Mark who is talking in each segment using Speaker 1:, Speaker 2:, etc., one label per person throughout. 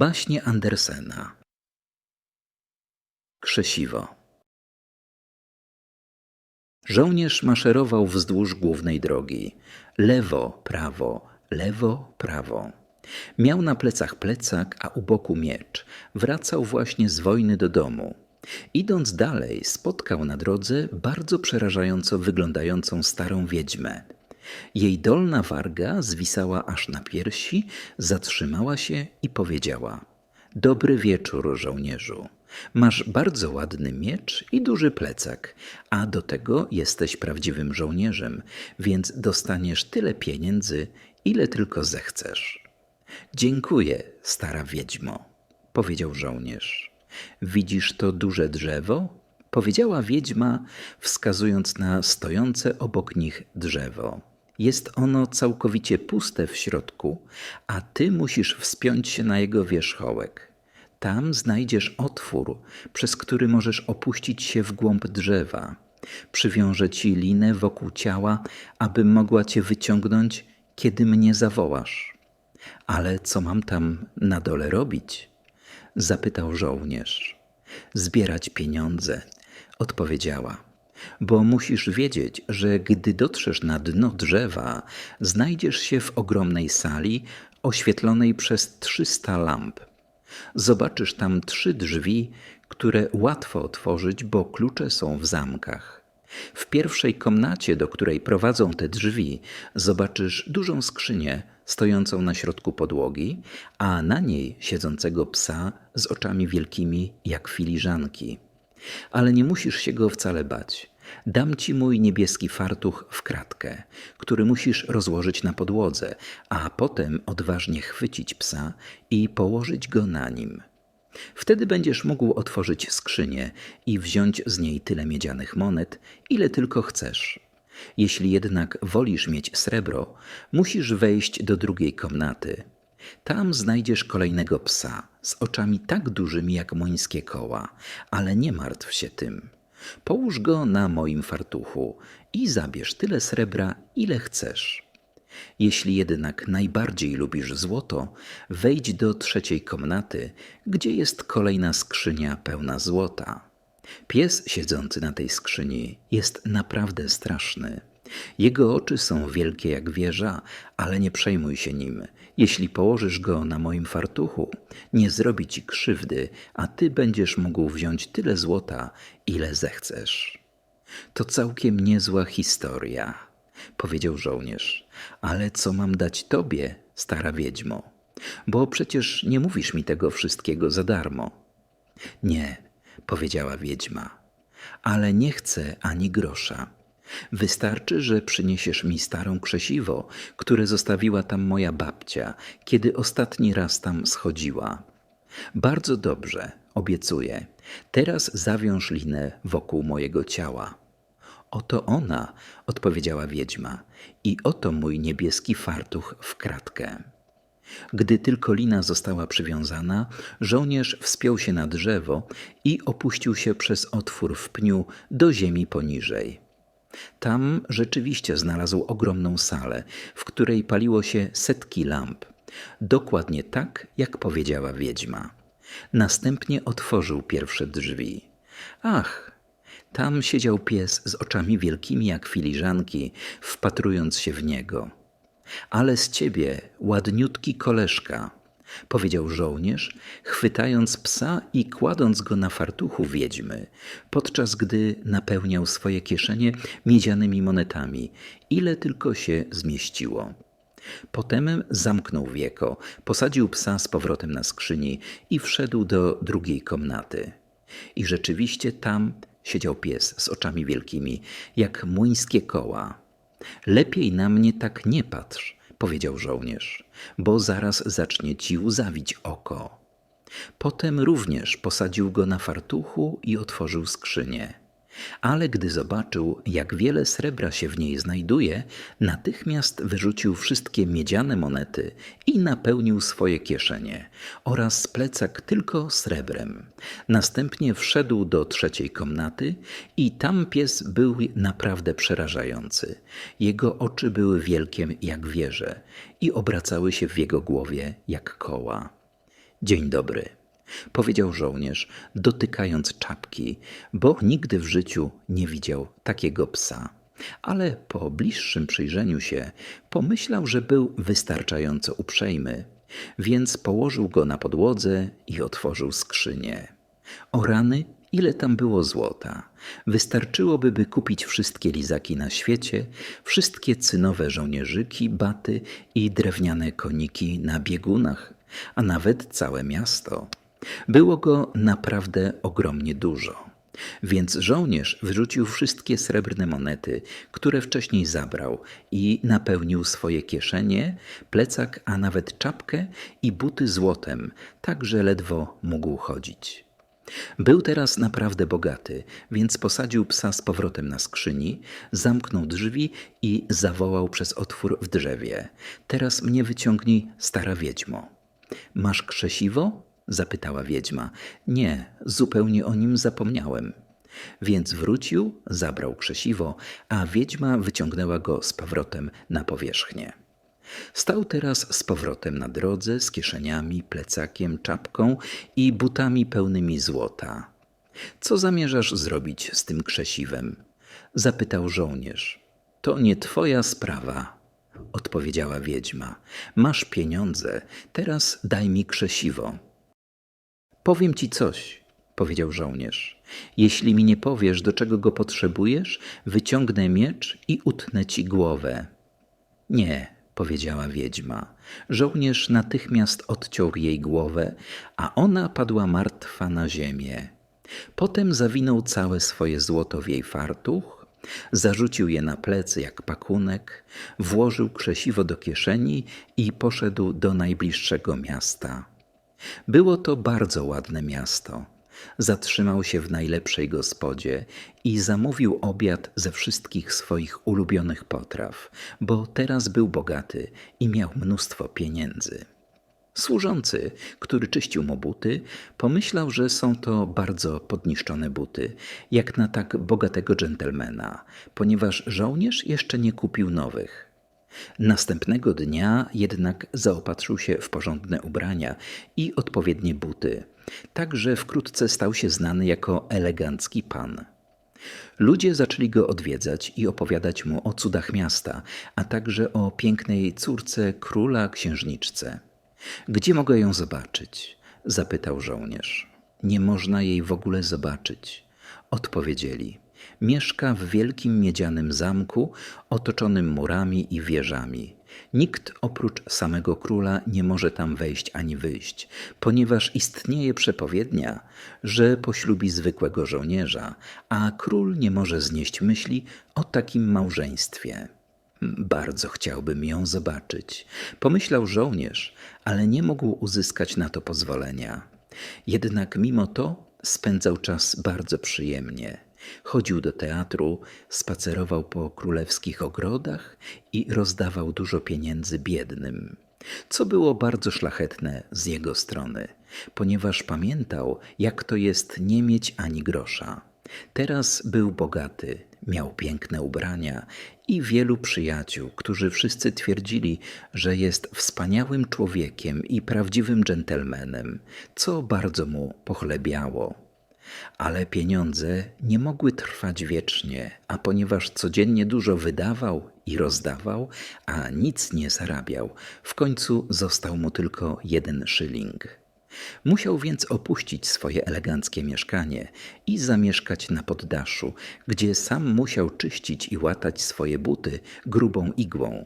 Speaker 1: Baśnie Andersena Krzesiwo Żołnierz maszerował wzdłuż głównej drogi. Lewo, prawo, lewo, prawo. Miał na plecach plecak, a u boku miecz. Wracał właśnie z wojny do domu. Idąc dalej, spotkał na drodze bardzo przerażająco wyglądającą starą wiedźmę. Jej dolna warga zwisała aż na piersi, zatrzymała się i powiedziała: Dobry wieczór, żołnierzu. Masz bardzo ładny miecz i duży plecak, a do tego jesteś prawdziwym żołnierzem, więc dostaniesz tyle pieniędzy, ile tylko zechcesz. Dziękuję, stara wiedźmo, powiedział żołnierz. Widzisz to duże drzewo? powiedziała wiedźma, wskazując na stojące obok nich drzewo. Jest ono całkowicie puste w środku, a ty musisz wspiąć się na jego wierzchołek. Tam znajdziesz otwór, przez który możesz opuścić się w głąb drzewa. Przywiążę ci linę wokół ciała, aby mogła cię wyciągnąć, kiedy mnie zawołasz. Ale co mam tam na dole robić? Zapytał żołnierz. Zbierać pieniądze, odpowiedziała. Bo musisz wiedzieć, że gdy dotrzesz na dno drzewa, znajdziesz się w ogromnej sali oświetlonej przez trzysta lamp. Zobaczysz tam trzy drzwi, które łatwo otworzyć, bo klucze są w zamkach. W pierwszej komnacie, do której prowadzą te drzwi, zobaczysz dużą skrzynię stojącą na środku podłogi, a na niej siedzącego psa z oczami wielkimi jak filiżanki. Ale nie musisz się go wcale bać. Dam ci mój niebieski fartuch w kratkę, który musisz rozłożyć na podłodze, a potem odważnie chwycić psa i położyć go na nim. Wtedy będziesz mógł otworzyć skrzynię i wziąć z niej tyle miedzianych monet, ile tylko chcesz. Jeśli jednak wolisz mieć srebro, musisz wejść do drugiej komnaty. Tam znajdziesz kolejnego psa z oczami tak dużymi jak mońskie koła, ale nie martw się tym. Połóż go na moim fartuchu i zabierz tyle srebra, ile chcesz. Jeśli jednak najbardziej lubisz złoto, wejdź do trzeciej komnaty, gdzie jest kolejna skrzynia pełna złota. Pies siedzący na tej skrzyni jest naprawdę straszny. Jego oczy są wielkie jak wieża, ale nie przejmuj się nim. Jeśli położysz go na moim fartuchu, nie zrobi ci krzywdy, a ty będziesz mógł wziąć tyle złota, ile zechcesz. To całkiem niezła historia, powiedział żołnierz. Ale co mam dać tobie, stara wiedźmo? Bo przecież nie mówisz mi tego wszystkiego za darmo. Nie, powiedziała wiedźma, ale nie chcę ani grosza. Wystarczy, że przyniesiesz mi starą krzesiwo, które zostawiła tam moja babcia, kiedy ostatni raz tam schodziła. Bardzo dobrze, obiecuję. Teraz zawiąż linę wokół mojego ciała. Oto ona, odpowiedziała wiedźma, i oto mój niebieski fartuch w kratkę. Gdy tylko lina została przywiązana, żołnierz wspiął się na drzewo i opuścił się przez otwór w pniu do ziemi poniżej. Tam rzeczywiście znalazł ogromną salę, w której paliło się setki lamp. Dokładnie tak, jak powiedziała wiedźma. Następnie otworzył pierwsze drzwi. Ach, tam siedział pies z oczami wielkimi jak filiżanki, wpatrując się w niego. Ale z ciebie, ładniutki koleżka, powiedział żołnierz, chwytając psa i kładąc go na fartuchu wiedźmy, podczas gdy napełniał swoje kieszenie miedzianymi monetami, ile tylko się zmieściło. Potem zamknął wieko, posadził psa z powrotem na skrzyni i wszedł do drugiej komnaty. I rzeczywiście tam siedział pies z oczami wielkimi, jak młyńskie koła. Lepiej na mnie tak nie patrz, powiedział żołnierz, bo zaraz zacznie ci łzawić oko. Potem również posadził go na fartuchu i otworzył skrzynię. Ale gdy zobaczył, jak wiele srebra się w niej znajduje, natychmiast wyrzucił wszystkie miedziane monety i napełnił swoje kieszenie oraz plecak tylko srebrem. Następnie wszedł do trzeciej komnaty i tam pies był naprawdę przerażający. Jego oczy były wielkie jak wieże i obracały się w jego głowie jak koła. Dzień dobry, powiedział żołnierz, dotykając czapki, bo nigdy w życiu nie widział takiego psa. Ale po bliższym przyjrzeniu się pomyślał, że był wystarczająco uprzejmy, więc położył go na podłodze i otworzył skrzynię. O rany, ile tam było złota. Wystarczyłoby, by kupić wszystkie lizaki na świecie, wszystkie cynowe żołnierzyki, baty i drewniane koniki na biegunach, a nawet całe miasto. Było go naprawdę ogromnie dużo. Więc żołnierz wyrzucił wszystkie srebrne monety, które wcześniej zabrał i napełnił swoje kieszenie, plecak, a nawet czapkę i buty złotem, tak że ledwo mógł chodzić. Był teraz naprawdę bogaty, więc posadził psa z powrotem na skrzyni, zamknął drzwi i zawołał przez otwór w drzewie. Teraz mnie wyciągnij, stara wiedźmo. Masz krzesiwo? Zapytała wiedźma. Nie, zupełnie o nim zapomniałem. Więc wrócił, zabrał krzesiwo, a wiedźma wyciągnęła go z powrotem na powierzchnię. Stał teraz z powrotem na drodze z kieszeniami, plecakiem, czapką i butami pełnymi złota. Co zamierzasz zrobić z tym krzesiwem? zapytał żołnierz. To nie twoja sprawa, odpowiedziała wiedźma. Masz pieniądze, teraz daj mi krzesiwo. Powiem ci coś, powiedział żołnierz. Jeśli mi nie powiesz, do czego go potrzebujesz, wyciągnę miecz i utnę ci głowę. Nie, powiedziała wiedźma. Żołnierz natychmiast odciął jej głowę, a ona padła martwa na ziemię. Potem zawinął całe swoje złoto w jej fartuch, zarzucił je na plecy jak pakunek, włożył krzesiwo do kieszeni i poszedł do najbliższego miasta. Było to bardzo ładne miasto. Zatrzymał się w najlepszej gospodzie i zamówił obiad ze wszystkich swoich ulubionych potraw, bo teraz był bogaty i miał mnóstwo pieniędzy. Służący, który czyścił mu buty, pomyślał, że są to bardzo podniszczone buty, jak na tak bogatego dżentelmena, ponieważ żołnierz jeszcze nie kupił nowych. Następnego dnia jednak zaopatrzył się w porządne ubrania i odpowiednie buty, tak że wkrótce stał się znany jako elegancki pan. Ludzie zaczęli go odwiedzać i opowiadać mu o cudach miasta, a także o pięknej córce króla księżniczce. Gdzie mogę ją zobaczyć? zapytał żołnierz. Nie można jej w ogóle zobaczyć, odpowiedzieli. Mieszka w wielkim miedzianym zamku otoczonym murami i wieżami. Nikt oprócz samego króla nie może tam wejść ani wyjść, ponieważ istnieje przepowiednia, że poślubi zwykłego żołnierza, a król nie może znieść myśli o takim małżeństwie. Bardzo chciałbym ją zobaczyć, pomyślał żołnierz, ale nie mógł uzyskać na to pozwolenia. Jednak mimo to spędzał czas bardzo przyjemnie. Chodził do teatru, spacerował po królewskich ogrodach i rozdawał dużo pieniędzy biednym, co było bardzo szlachetne z jego strony, ponieważ pamiętał, jak to jest nie mieć ani grosza. Teraz był bogaty, miał piękne ubrania i wielu przyjaciół, którzy wszyscy twierdzili, że jest wspaniałym człowiekiem i prawdziwym dżentelmenem, co bardzo mu pochlebiało. Ale pieniądze nie mogły trwać wiecznie, a ponieważ codziennie dużo wydawał i rozdawał, a nic nie zarabiał, w końcu został mu tylko jeden szyling. Musiał więc opuścić swoje eleganckie mieszkanie i zamieszkać na poddaszu, gdzie sam musiał czyścić i łatać swoje buty grubą igłą.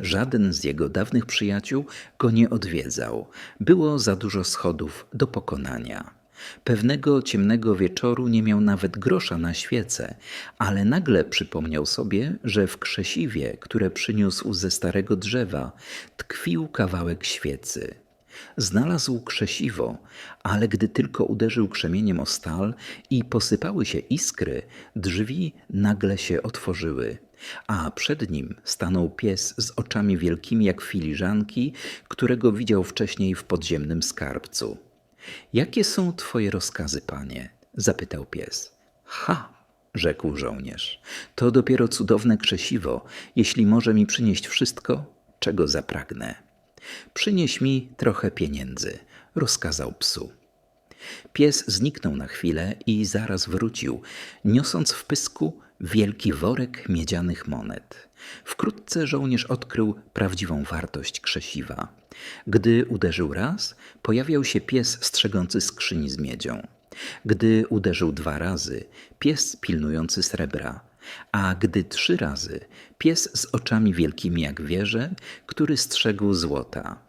Speaker 1: Żaden z jego dawnych przyjaciół go nie odwiedzał. Było za dużo schodów do pokonania. Pewnego ciemnego wieczoru nie miał nawet grosza na świecę, ale nagle przypomniał sobie, że w krzesiwie, które przyniósł ze starego drzewa, tkwił kawałek świecy. Znalazł krzesiwo, ale gdy tylko uderzył krzemieniem o stal i posypały się iskry, drzwi nagle się otworzyły, a przed nim stanął pies z oczami wielkimi jak filiżanki, którego widział wcześniej w podziemnym skarbcu. Jakie są twoje rozkazy, panie? zapytał pies. Ha! rzekł żołnierz. To dopiero cudowne krzesiwo, jeśli może mi przynieść wszystko, czego zapragnę. Przynieś mi trochę pieniędzy, rozkazał psu. Pies zniknął na chwilę i zaraz wrócił, niosąc w pysku wielki worek miedzianych monet. Wkrótce żołnierz odkrył prawdziwą wartość krzesiwa. Gdy uderzył raz, pojawiał się pies strzegący skrzyni z miedzią. Gdy uderzył dwa razy, pies pilnujący srebra, a gdy trzy razy, pies z oczami wielkimi jak wieże, który strzegł złota.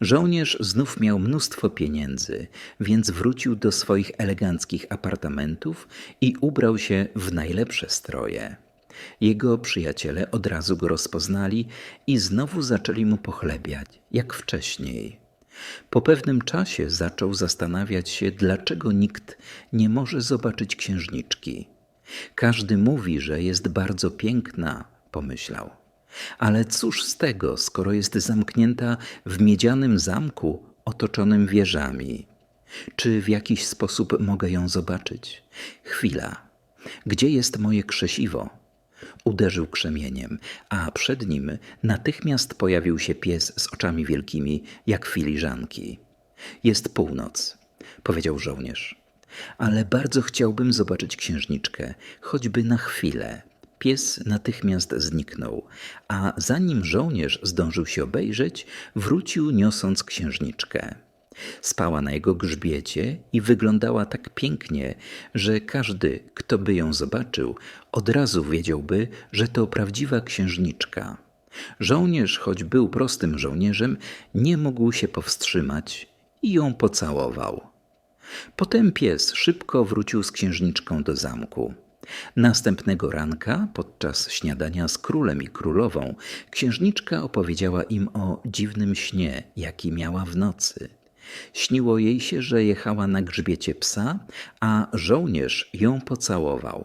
Speaker 1: Żołnierz znów miał mnóstwo pieniędzy, więc wrócił do swoich eleganckich apartamentów i ubrał się w najlepsze stroje. Jego przyjaciele od razu go rozpoznali i znowu zaczęli mu pochlebiać, jak wcześniej. Po pewnym czasie zaczął zastanawiać się, dlaczego nikt nie może zobaczyć księżniczki. Każdy mówi, że jest bardzo piękna, pomyślał. Ale cóż z tego, skoro jest zamknięta w miedzianym zamku otoczonym wieżami? Czy w jakiś sposób mogę ją zobaczyć? Chwila. Gdzie jest moje krzesiwo? Uderzył krzemieniem, a przed nim natychmiast pojawił się pies z oczami wielkimi, jak filiżanki. Jest północ, powiedział żołnierz. Ale bardzo chciałbym zobaczyć księżniczkę, choćby na chwilę. Pies natychmiast zniknął, a zanim żołnierz zdążył się obejrzeć, wrócił niosąc księżniczkę. Spała na jego grzbiecie i wyglądała tak pięknie, że każdy, kto by ją zobaczył, od razu wiedziałby, że to prawdziwa księżniczka. Żołnierz, choć był prostym żołnierzem, nie mógł się powstrzymać i ją pocałował. Potem pies szybko wrócił z księżniczką do zamku. Następnego ranka, podczas śniadania z królem i królową, księżniczka opowiedziała im o dziwnym śnie, jaki miała w nocy. Śniło jej się, że jechała na grzbiecie psa, a żołnierz ją pocałował.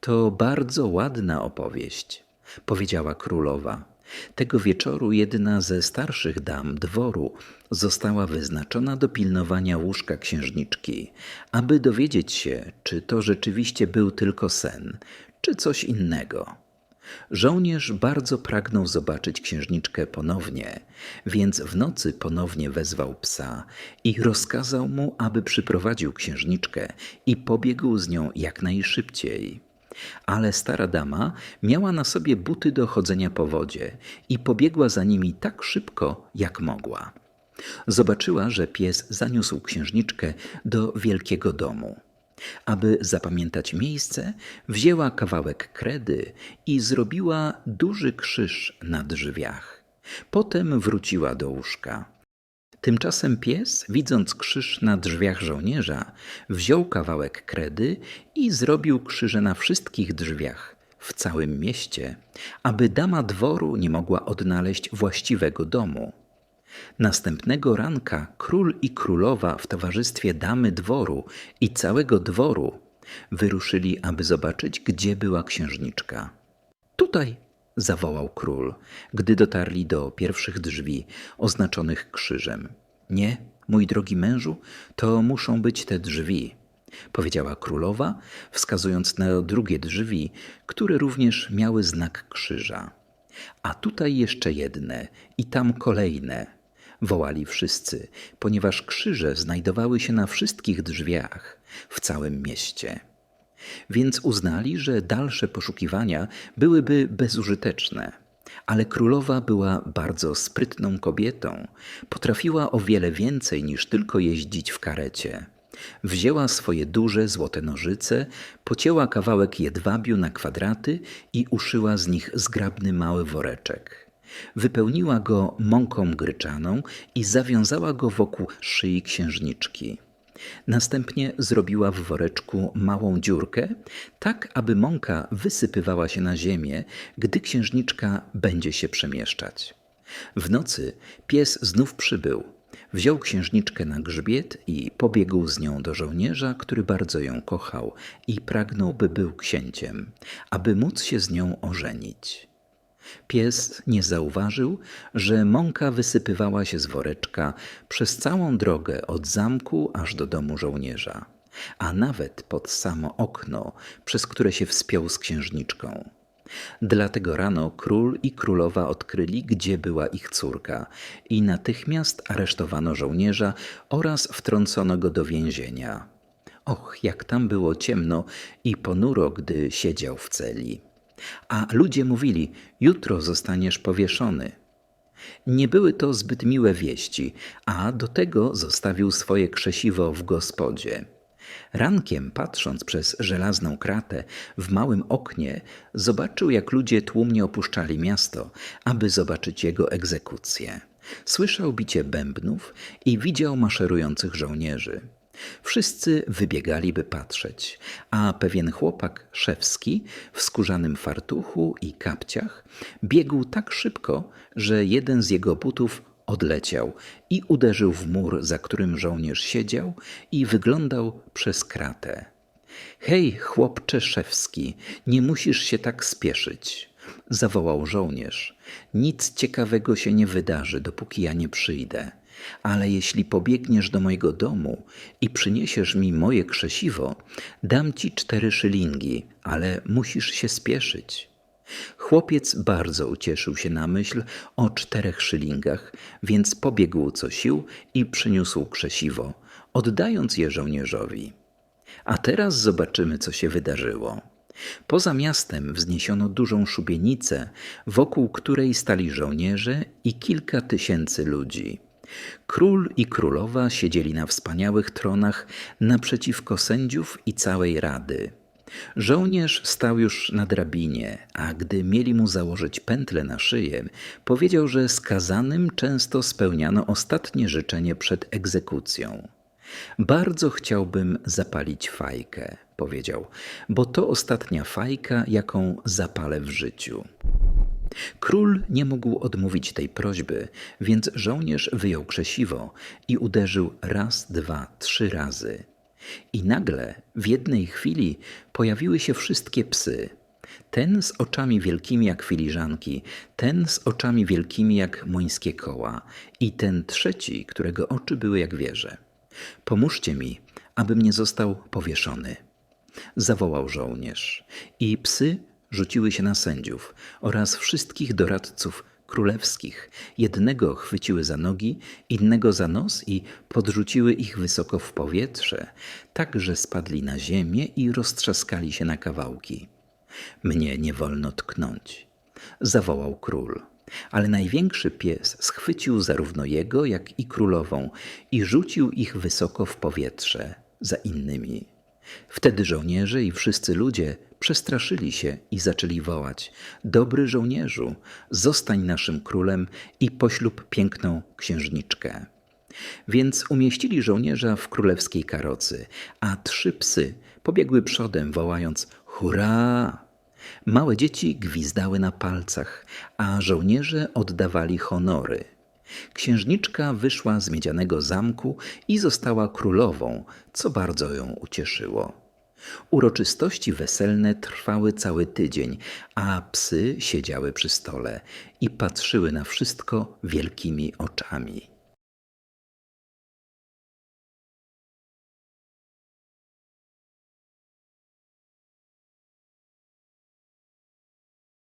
Speaker 1: To bardzo ładna opowieść, powiedziała królowa. Tego wieczoru jedna ze starszych dam dworu została wyznaczona do pilnowania łóżka księżniczki, aby dowiedzieć się, czy to rzeczywiście był tylko sen, czy coś innego. Żołnierz bardzo pragnął zobaczyć księżniczkę ponownie, więc w nocy ponownie wezwał psa i rozkazał mu, aby przyprowadził księżniczkę i pobiegł z nią jak najszybciej. Ale stara dama miała na sobie buty do chodzenia po wodzie i pobiegła za nimi tak szybko, jak mogła. Zobaczyła, że pies zaniósł księżniczkę do wielkiego domu. Aby zapamiętać miejsce, wzięła kawałek kredy i zrobiła duży krzyż na drzwiach. Potem wróciła do łóżka. Tymczasem pies, widząc krzyż na drzwiach żołnierza, wziął kawałek kredy i zrobił krzyże na wszystkich drzwiach w całym mieście, aby dama dworu nie mogła odnaleźć właściwego domu. Następnego ranka król i królowa w towarzystwie damy dworu i całego dworu wyruszyli, aby zobaczyć, gdzie była księżniczka. Tutaj, zawołał król, gdy dotarli do pierwszych drzwi oznaczonych krzyżem. Nie, mój drogi mężu, to muszą być te drzwi, powiedziała królowa, wskazując na drugie drzwi, które również miały znak krzyża. A tutaj jeszcze jedne i tam kolejne, wołali wszyscy, ponieważ krzyże znajdowały się na wszystkich drzwiach w całym mieście więc uznali, że dalsze poszukiwania byłyby bezużyteczne. Ale królowa była bardzo sprytną kobietą. Potrafiła o wiele więcej niż tylko jeździć w karecie. Wzięła swoje duże złote nożyce, pocięła kawałek jedwabiu na kwadraty i uszyła z nich zgrabny mały woreczek. Wypełniła go mąką gryczaną i zawiązała go wokół szyi księżniczki. Następnie zrobiła w woreczku małą dziurkę, tak aby mąka wysypywała się na ziemię, gdy księżniczka będzie się przemieszczać. W nocy pies znów przybył. Wziął księżniczkę na grzbiet i pobiegł z nią do żołnierza, który bardzo ją kochał i pragnął, by był księciem, aby móc się z nią ożenić. Pies nie zauważył, że mąka wysypywała się z woreczka przez całą drogę od zamku aż do domu żołnierza, a nawet pod samo okno, przez które się wspiął z księżniczką. Dlatego rano król i królowa odkryli, gdzie była ich córka, i natychmiast aresztowano żołnierza oraz wtrącono go do więzienia. Och, jak tam było ciemno i ponuro, gdy siedział w celi. A ludzie mówili: Jutro zostaniesz powieszony. Nie były to zbyt miłe wieści, a do tego zostawił swoje krzesiwo w gospodzie. Rankiem, patrząc przez żelazną kratę w małym oknie, zobaczył, jak ludzie tłumnie opuszczali miasto, aby zobaczyć jego egzekucję. Słyszał bicie bębnów i widział maszerujących żołnierzy. Wszyscy wybiegali, by patrzeć, a pewien chłopak szewski w skórzanym fartuchu i kapciach biegł tak szybko, że jeden z jego butów odleciał i uderzył w mur, za którym żołnierz siedział i wyglądał przez kratę. Hej, chłopcze szewski, nie musisz się tak spieszyć, zawołał żołnierz. Nic ciekawego się nie wydarzy, dopóki ja nie przyjdę. Ale jeśli pobiegniesz do mojego domu i przyniesiesz mi moje krzesiwo, dam ci cztery szylingi, ale musisz się spieszyć. Chłopiec bardzo ucieszył się na myśl o czterech szylingach, więc pobiegł co sił i przyniósł krzesiwo, oddając je żołnierzowi. A teraz zobaczymy, co się wydarzyło. Poza miastem wzniesiono dużą szubienicę, wokół której stali żołnierze i kilka tysięcy ludzi. Król i królowa siedzieli na wspaniałych tronach naprzeciwko sędziów i całej rady. Żołnierz stał już na drabinie, a gdy mieli mu założyć pętlę na szyję, powiedział, że skazanym często spełniano ostatnie życzenie przed egzekucją. Bardzo chciałbym zapalić fajkę, powiedział, bo to ostatnia fajka, jaką zapalę w życiu. Król nie mógł odmówić tej prośby, więc żołnierz wyjął krzesiwo i uderzył raz, dwa, trzy razy. I nagle w jednej chwili pojawiły się wszystkie psy. Ten z oczami wielkimi jak filiżanki, ten z oczami wielkimi jak młyńskie koła i ten trzeci, którego oczy były jak wieże. Pomóżcie mi, abym nie został powieszony. Zawołał żołnierz i psy rzuciły się na sędziów oraz wszystkich doradców królewskich. Jednego chwyciły za nogi, innego za nos i podrzuciły ich wysoko w powietrze, tak że spadli na ziemię i roztrzaskali się na kawałki. Mnie nie wolno tknąć, zawołał król. Ale największy pies schwycił zarówno jego, jak i królową i rzucił ich wysoko w powietrze za innymi. Wtedy żołnierze i wszyscy ludzie przestraszyli się i zaczęli wołać: Dobry żołnierzu, zostań naszym królem i poślub piękną księżniczkę. Więc umieścili żołnierza w królewskiej karocy, a trzy psy pobiegły przodem, wołając: Hurra! Małe dzieci gwizdały na palcach, a żołnierze oddawali honory. Księżniczka wyszła z miedzianego zamku i została królową, co bardzo ją ucieszyło. Uroczystości weselne trwały cały tydzień, a psy siedziały przy stole i patrzyły na wszystko wielkimi oczami.